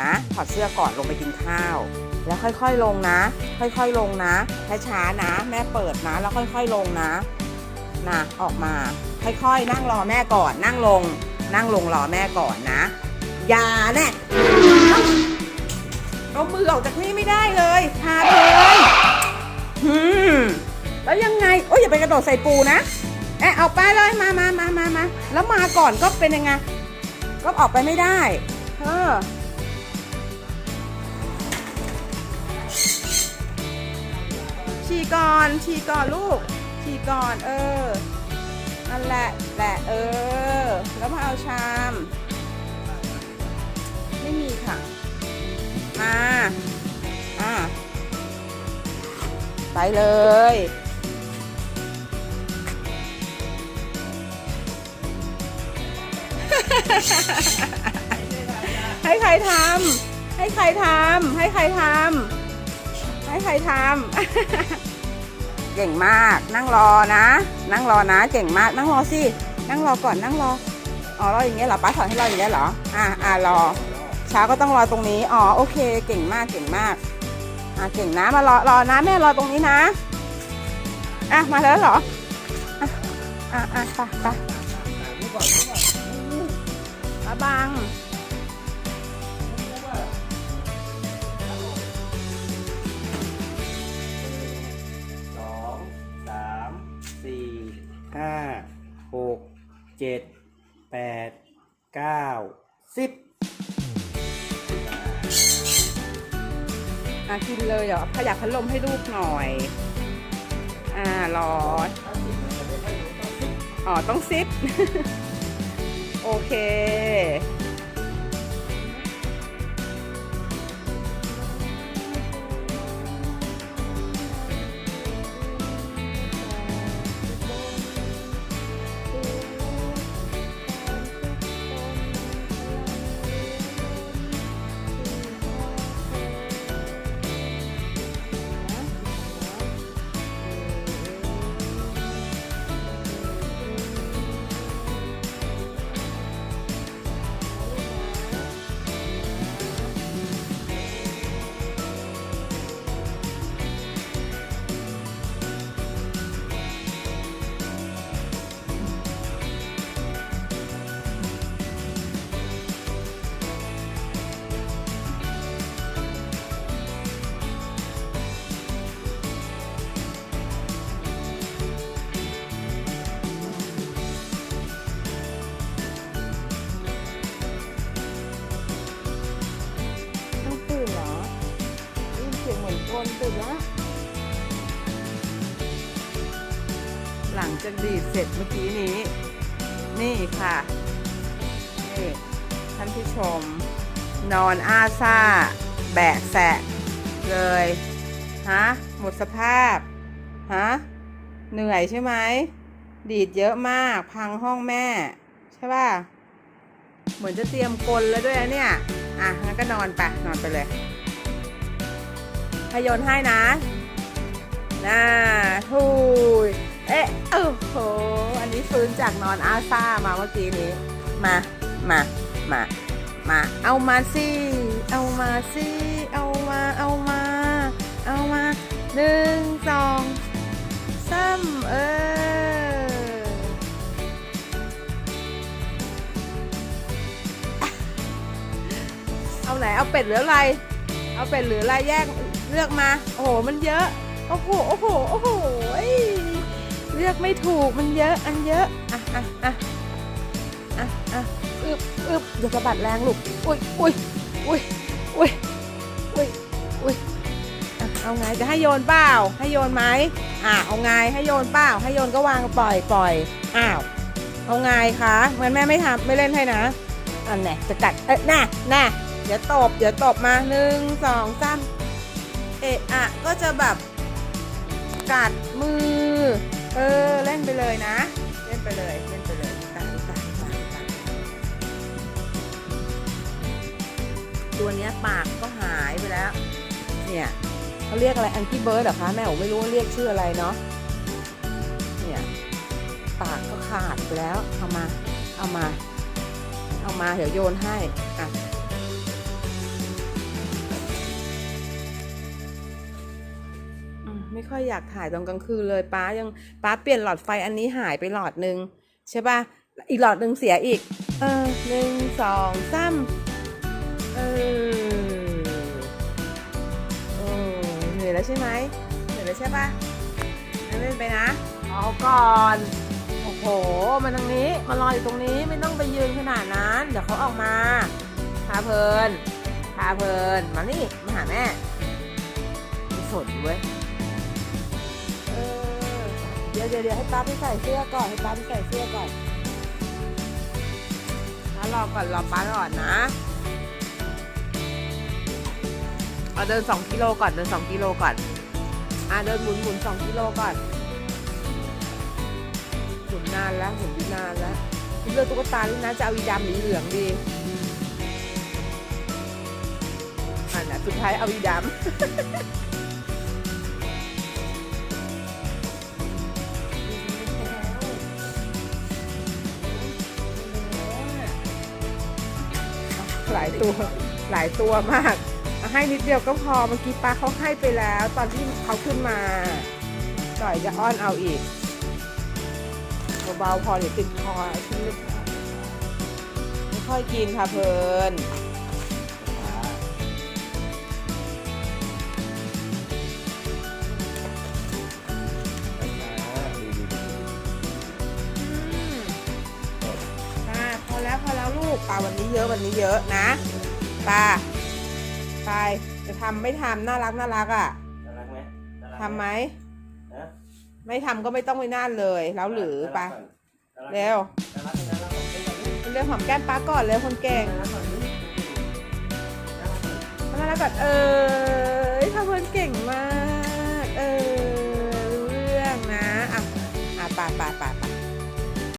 นะ ถอดเสื้อก่อนลงไปกินข้าว แล้วค่อยๆลงนะ ค่อยๆลงนะช้าๆนะ แม่เปิดนะ แล้วค่อยๆลงนะนะออกมา ค่อยๆ นั่งรอแม่ก่อน นั่งลง นั่งลงรอแม่ก่อนนะ อย่าแน่เอามือออกจากนี่ไม่ได้เลยพาเธอหืมแล้วยังไงโอ้ยอย่าไปกระโดดใส่ปูนะเอะเอาไปเลยมามามามามาแล้วมาก่อนก็เป็นยังไง ก็ออกไปไม่ได้ เออ ก่อนฉี่ก่อนลูกฉี่ก่อนเออนั่นแหละแหละเออ แล้วมาเอาชาม ไม่มีค่ะ มาอ่าไปเลยให้ใครทำให้ใครทำให้ใครทำให้ใครทำ เก่งมาก นั่งรอนะ นั่งรอนะ เก่งมาก นั่งรอสิ นั่งรอก่อน นั่งรอ อ๋อ รออย่างเงี้ยเหรอ ป้าสอนให้รออย่างเงี้ยเหรอ อ่าอ่ารอ เช้าก็ต้องรอตรงนี้ อ๋อ โอเค เก่งมาก เก่งมาก อ่าเก่งนะ มารอ รอนะ แม่รอตรงนี้นะ อะ มาแล้วเหรอ อะ อะอะไปไปอาบัง ห้าหกเจ็ดแปดเก้าสิบอะกินเลยเหรอขยับพัดลมให้ลูกหน่อย อ่ารออ๋อ ต้องซิป โอเค นตื่นแล้วหลังจากดีดเสร็จเมื่อกี้นี้ นี่ค่ะนี่ท่านผู้ชม นอนอาซาแบะแสะเลยฮะหมดสภาพฮะเหนื่อยใช่ไหมดีดเยอะมากพังห้องแม่ ใช่ป่ะ เหมือนจะเตรียมกลแล้วด้วยเนี่ย อะงั้นก็นอนไปนอนไปเลย พยนต์ให้นะน่าทุยเอ๊ะโอ้โห อันนี้ฟื้นจากนอนอาซ่ามาเมื่อกี้นี้ มา มา มา มา เอามาสิ เอามาสิ เอามา เอามา เอามาหนึ่งสองสามเออเอาไหน เอาเป็ดหรืออะไร เอาเป็ดหรืออะไรแยก เลือกมา โอ้โห มันเยอะ โอ้โห โอ้โห โอ้โห เลือกไม่ถูก มันเยอะ อันเยอะ อะอะอะอะอะอึบอึบอย่าสะบัดแรงลูก อุ้ยอุ้ยอุ้ยอุ้ยอุ้ยอุ้ยอะเอาไง จะให้โยนเปล่า ให้โยนไหมอะเอาไง ให้โยนเปล่า ให้โยนก็วางปล่อยปล่อย อ้าว เอาไงคะงั้นแม่ไม่ทำไม่เล่นให้นะอันไหนจะกัด เอ๊ะน่ะน่ะเดี๋ยวตบ เดี๋ยวตบมาหนึ่งสองสาม เอะอะก็จะแบบกัดมือ เออเล่นไปเลยนะ เล่นไปเลยเล่นไปเลยตายตายตายตายตัวเนี้ยปากก็หายไปแล้ว เนี่ยเขาเรียกอะไรแองกี้เบิร์ดเหรอคะแม่ผมไม่รู้ว่าเรียกชื่ออะไรเนาะเนี่ยปากก็ขาดไปแล้วเอามาเอามา เอามาเดี๋ยวโยนให้อะ ไม่ค่อยอยากถ่ายตอนกลางคืนเลยป้ายังป้าเปลี่ยนหลอดไฟอันนี้หายไปหลอดนึงใช่ปะอีกหลอดนึงเสียอีก เออหนึ่งสองสามเออโอ้เหนื่อยแล้วใช่ไหมเหนื่อยแล้วใช่ปะงั้นเล่นไปนะเอาก่อนโอ้โหมาทางนี้มารออยู่ตรงนี้ไม่ต้องไปยืนขนาดนั้น เดี๋ยวเขาออกมาพาเพลินพาเพลินมานี่มาหาแม่ม่สนเว้ย ดี๋ยวเดี๋ยวเดี๋ยวให้ป้าไปใส่เสื้อก่อนให้ป้าไปใส่เสื้อก่อนแล้วรอก่อนรอป้าก่อนนะเอาเดินสองกิโลก่อนเดินสองกิโลก่อนอะเดินหมุนหมุนสองกิโลก่อนหมุนนานแล้วหมุนนานแล้วเลือกตุ๊กตานี่นะจะเอาอีดำหรือเหลืองดีอันนะสุดท้ายเอาอีดำายตัวหลายตัวมาก ให้นิดเดียวก็พอเมื่อกี้ป้าเขาให้ไปแล้ว ตอนที่เขาขึ้นมาจ่อยจะอ้อนเอาอีกเบาๆพอเดี๋ยวติดคอขึ้นไม่ค่อยกินค่ะเพลิน ล้วลูกป้าวันนี้เยอะวันนี้เยอะนะป้าไปจะทำไม่ทำน่ารักน่ารักอะน่ารักไหมน่ารักทำไหม นะไม่ทำก็ไม่ต้องไปน่านเลยแล้วหรือไปน่ารักก่อนเร็วน่ารักน่ารักก่อนเป็นแบบนี้เรื่องหอมแก้มป้าก่อนเลยคนเก่งน่ารักก่อนนี่น่ารักก่อนน่ารักก่อนเออทำเพื่อนเก่งมาก เออรู้เรื่องนะอะอะไป่าป่าป่า